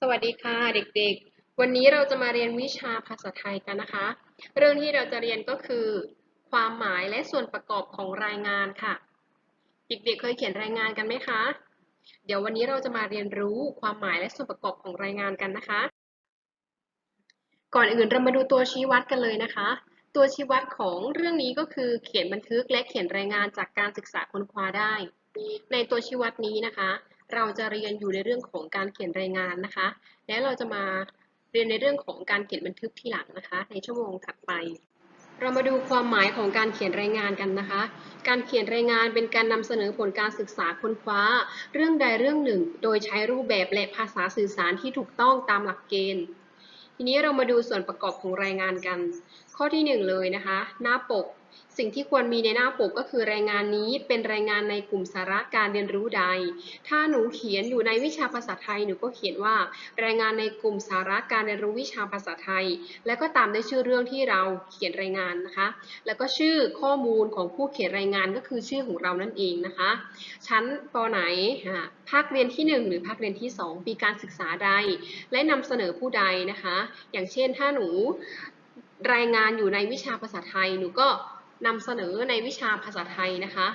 สวัสดีค่ะเด็กๆ วันนี้เราจะมาเรียนวิชาภาษาไทยกันนะคะ เรื่องที่เราจะเรียนก็คือ ความหมายและส่วนประกอบของรายงานค่ะ เด็กๆ เคยเขียนรายงานกันไหมคะ เดี๋ยววันนี้เราจะมาเรียนรู้ความหมายและส่วนประกอบของรายงานกันนะคะ ก่อนอื่นเรามาดูตัวชี้วัดกันเลยนะคะ ตัวชี้วัดของเรื่องนี้ก็คือเขียนบันทึกและเขียนรายงานจากการศึกษาค้นคว้าได้ ในตัวชี้วัดนี้นะคะ เราจะเรียนอยู่ในเรื่องของการเขียนรายงานนะคะ และเราจะมาเรียนในเรื่องของการเขียนบันทึกที่หลังนะคะ ในชั่วโมงถัดไป เรามาดูความหมายของการเขียนรายงานกันนะคะ การเขียนรายงานเป็นการนำเสนอผลการศึกษาค้นคว้า เรื่องใดเรื่องหนึ่ง โดยใช้รูปแบบและภาษาสื่อสารที่ถูกต้องตามหลักเกณฑ์ ทีนี้เรามาดูส่วนประกอบของรายงานกัน ข้อที่หนึ่งเลยนะคะ หน้าปก สิ่งที่ควรมีในหน้าปกก็คือรายงานนี้เป็นรายงานในกลุ่มสาระการเรียนรู้ใด ถ้าหนูเขียนอยู่ในวิชาภาษาไทยหนูก็เขียนว่า รายงานในกลุ่มสาระการเรียนรู้วิชาภาษาไทย แล้วก็ตามด้วยชื่อเรื่องที่เราเขียนรายงานนะคะ แล้วก็ชื่อข้อมูลของผู้เขียนรายงานก็คือชื่อของเรานั่นเองนะคะ ชั้นปไหนภาคเรียนที่ 1 หรือภาคเรียนที่ 2 ปีการศึกษาใด และนำเสนอผู้ใดนะคะ อย่างเช่นถ้าหนูรายงานอยู่ในวิชาภาษาไทยหนูก็ นำเสนอในวิชาภาษาไทยนะคะ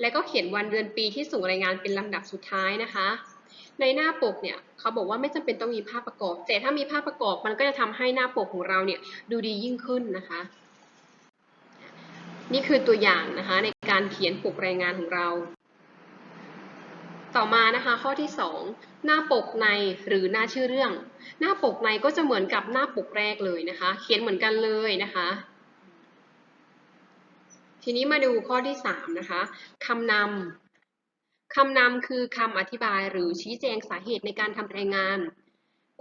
และก็เขียนวันเดือนปีที่ส่งรายงานเป็นลำดับสุดท้ายนะคะ ในหน้าปกเนี่ยเขาบอกว่าไม่จำเป็นต้องมีภาพประกอบ แต่ถ้ามีภาพประกอบมันก็จะทำให้หน้าปกของเราเนี่ยดูดียิ่งขึ้นนะคะ นี่คือตัวอย่างนะคะในการเขียนปกรายงานของเรา ต่อมานะคะข้อที่ 2 หน้าปกในหรือหน้าชื่อเรื่อง หน้าปกในก็จะเหมือนกับหน้าปกแรกเลยนะคะ เขียนเหมือนกันเลยนะคะ ทีนี้มาดูข้อที่ 3 นะคะคำนำคำนำคือคำอธิบายหรือชี้แจงสาเหตุในการทำรายงาน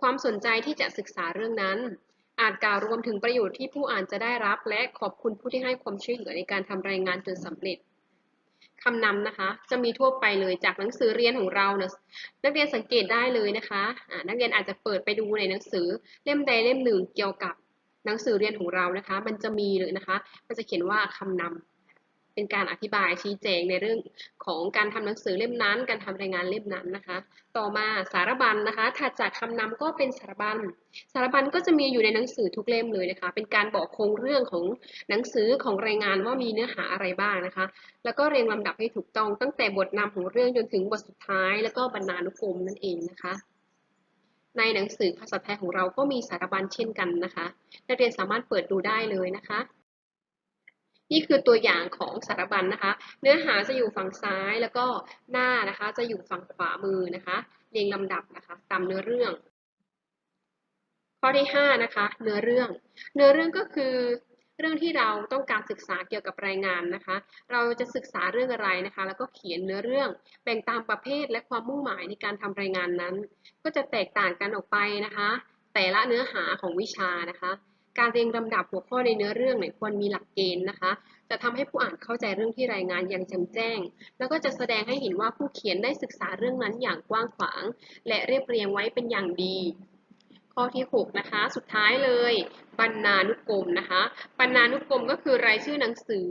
ความสนใจที่จะศึกษาเรื่องนั้น อาจกล่าวรวมถึงประโยชน์ที่ผู้อ่านจะได้รับ และขอบคุณผู้ที่ให้ความช่วยเหลือในการทำรายงานจนสำเร็จคำนำนะคะ จะมีทั่วไปเลยจากหนังสือเรียนของเรานะนักเรียนสังเกตได้เลยนะคะะนักเรียนอาจจะเปิดไปดูในหนังสือเล่มใดเล่มหนึ่งเกี่ยวกับหนังสือเรียนของเรานะคะ มันจะมีเลยนะคะ มันจะเขียนว่าคำนำ เป็นการอธิบายชี้แจงในเรื่องของการทำหนังสือเล่มนั้น การทำรายงานเล่มนั้นนะคะ ต่อมาสารบัญนนะคะถัดจากคำนำก็เป็นสารบัญ สารบัญก็จะมีอยู่ในหนังสือทุกเล่มเลยนะคะ เป็นการบอกโครงเรื่องของหนังสือของรายงานว่ามีเนื้อหาอะไรบ้างนะคะ แล้วก็เรียงลำดับให้ถูกต้องตั้งแต่บทนำของเรื่องจนถึงบทสุดท้าย แล้วก็บรรณานุกรมนั่นเองนะคะในหนังสือภาษาไทยของเราก็มีสารบัญเช่นกันนะคะ นักเรียนสามารถเปิดดูได้เลยนะคะ นี่คือตัวอย่างของสารบัญนนะคะ เนื้อหาจะอยู่ฝั่งซ้ายแล้วก็หน้านะคะจะอยู่ฝั่งขวามือนะคะ เรียงลำดับนะคะตามเนื้อเรื่อง ข้อที่5นะคะเนื้อเรื่อง เนื้อเรื่องก็คือเรื่องที่เราต้องการศึกษาเกี่ยวกับรายงานนะคะ เราจะศึกษาเรื่องอะไรนะคะ แล้วก็เขียนเนื้อเรื่อง แบ่งตามประเภทและความมุ่งหมายในการทำรายงานนั้น ก็จะแตกต่างกันออกไปนะคะ แต่ละเนื้อหาของวิชานะคะ การเรียงลำดับหัวข้อในเนื้อเรื่องเนี่ยควรมีหลักเกณฑ์นะคะ จะทำให้ผู้อ่านเข้าใจเรื่องที่รายงานอย่างแจ่มแจ้ง แล้วก็จะแสดงให้เห็นว่าผู้เขียนได้ศึกษาเรื่องนั้นอย่างกว้างขวาง และเรียบเรียงไว้เป็นอย่างดี ข้อที่6นะคะ สุดท้ายเลยบรรณานุกรมนะคะบรรณานุกรมก็คือรายชื่อหนังสือ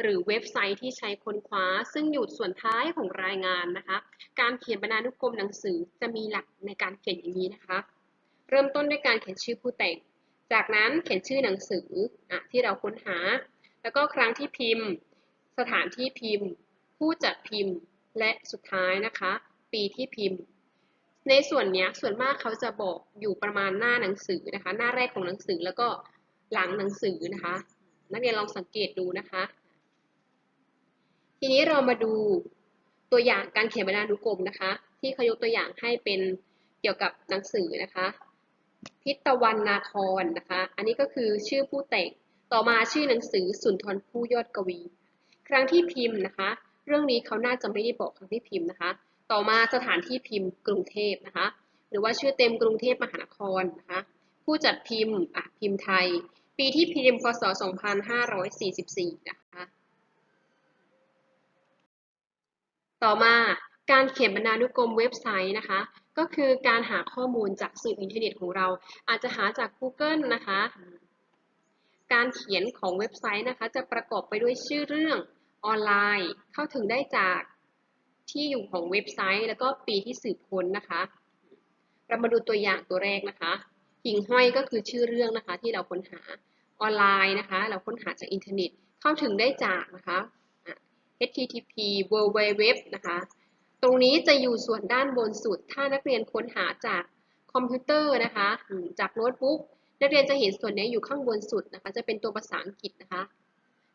หรือเว็บไซต์ที่ใช้ค้นคว้า ซึ่งอยู่ส่วนท้ายของรายงานนะคะ การเขียนบรรณานุกรมหนังสือจะมีหลักในการเขียนอย่างนี้นะคะ เริ่มต้นด้วยการเขียนชื่อผู้แต่ง จากนั้นเขียนชื่อหนังสืออที่เราค้นหา แล้วก็ครั้งที่พิมพ์ สถานที่พิมพ์ ผู้จัดพิมพ์ และสุดท้ายนะคะ ปีที่พิมพ์ ในส่วนนี้ส่วนมากเขาจะบอกอยู่ประมาณหน้าหนังสือนะคะ หน้าแรกของหนังสือแล้วก็หลังหนังสือนะคะ นักเรียนลองสังเกตดูนะคะ ทีนี้เรามาดูตัวอย่างการเขียนบรรณานุกรมนะคะ ที่เขายกตัวอย่างให้เป็นเกี่ยวกับหนังสือนะคะ พิตวันนาครนะคะ อันนี้ก็คือชื่อผู้แต่ง ต่อมาชื่อหนังสือสุนทรภู่ยอดกวี ครั้งที่พิมพ์นะคะ เรื่องนี้เขาน่าจะไม่ได้บอกครั้งที่พิมพ์นะคะ ต่อมาสถานที่พิมพ์กรุงเทพนะคะ หรือว่าชื่อเต็มกรุงเทพมหานครนะคะ ผู้จัดพิมพ์อะพิมพ์ไทย ปีที่พิมพ์พศ 2544 นะคะ ต่อมาการเขียนบรรณานุกรมเว็บไซต์นะคะ ก็คือการหาข้อมูลจากสื่ออินเทอร์เน็ตของเรา อาจจะหาจาก Google นะคะ การเขียนของเว็บไซต์นะคะ จะประกอบไปด้วยชื่อเรื่องออนไลน์ เข้าถึงได้จากที่อยู่ของเว็บไซต์ แล้วก็ปีที่สืบค้นนะคะ เรามาดูตัวอย่างตัวแรกนะคะหิ่งห้อยก็คือชื่อเรื่องนะคะที่เราค้นหาออนไลน์นะคะ เราค้นหาจากอินเทอร์เน็ตเข้าถึงได้จากนะคะ http www นะคะ ตรงนี้จะอยู่ส่วนด้านบนสุด ถ้านักเรียนค้นหาจากคอมพิวเตอร์นะคะ จากโน้ตบุ๊ก นักเรียนจะเห็นส่วนนี้อยู่ข้างบนสุดนะคะ จะเป็นตัวภาษาอังกฤษนะคะ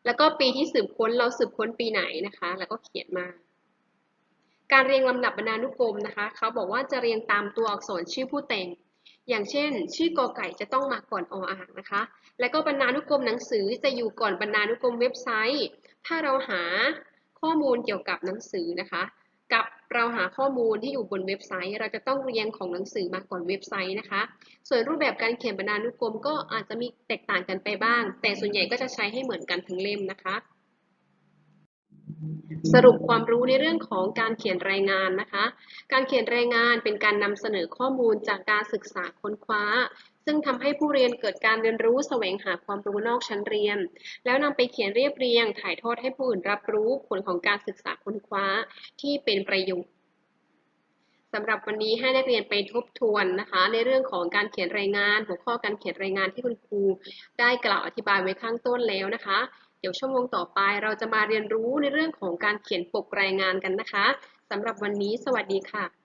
แล้วก็ปีที่สืบค้นเราสืบค้นปีไหนนะคะ แล้วก็เขียนมา การเรียงลำดับบรรณานุกรมนะคะ เขาบอกว่าจะเรียงตามตัวอักษรชื่อผู้แต่ง อย่างเช่น ชื่อกอไก่จะต้องมาก่อนออ่างนะคะ แล้วก็บรรณานุกรมหนังสือจะอยู่ก่อนบรรณานุกรมเว็บไซต์ ถ้าเราหาข้อมูลเกี่ยวกับหนังสือนะคะ เราหาข้อมูลที่อยู่บนเว็บไซต์ เราจะต้องเรียงของหนังสือมาก่อนเว็บไซต์นะคะ ส่วนรูปแบบการเขียนบรรณานุกรมก็อาจจะมีแตกต่างกันไปบ้าง แต่ส่วนใหญ่ก็จะใช้ให้เหมือนกันทั้งเล่มนะคะ สรุปความรู้ในเรื่องของการเขียนรายงานนะคะ การเขียนรายงานเป็นการนำเสนอข้อมูลจากการศึกษาค้นคว้า ซึ่งทำให้ผู้เรียนเกิดการเรียนรู้แสวงหาความรู้นอกชั้นเรียน แล้วนำไปเขียนเรียบเรียง ถ่ายทอดให้ผู้อื่นรับรู้ผลของการศึกษาค้นคว้าที่เป็นประโยชน์สำหรับวันนี้ให้นักเรียนไปทบทวนนะคะ ในเรื่องของการเขียนรายงาน หัวข้อการเขียนรายงานที่คุณครูได้กล่าวอธิบายไว้ข้างต้นแล้วนะคะ เดี๋ยวชั่วโมงต่อไปเราจะมาเรียนรู้ในเรื่องของการเขียนปกรายงานกันนะคะสำหรับวันนี้สวัสดีค่ะ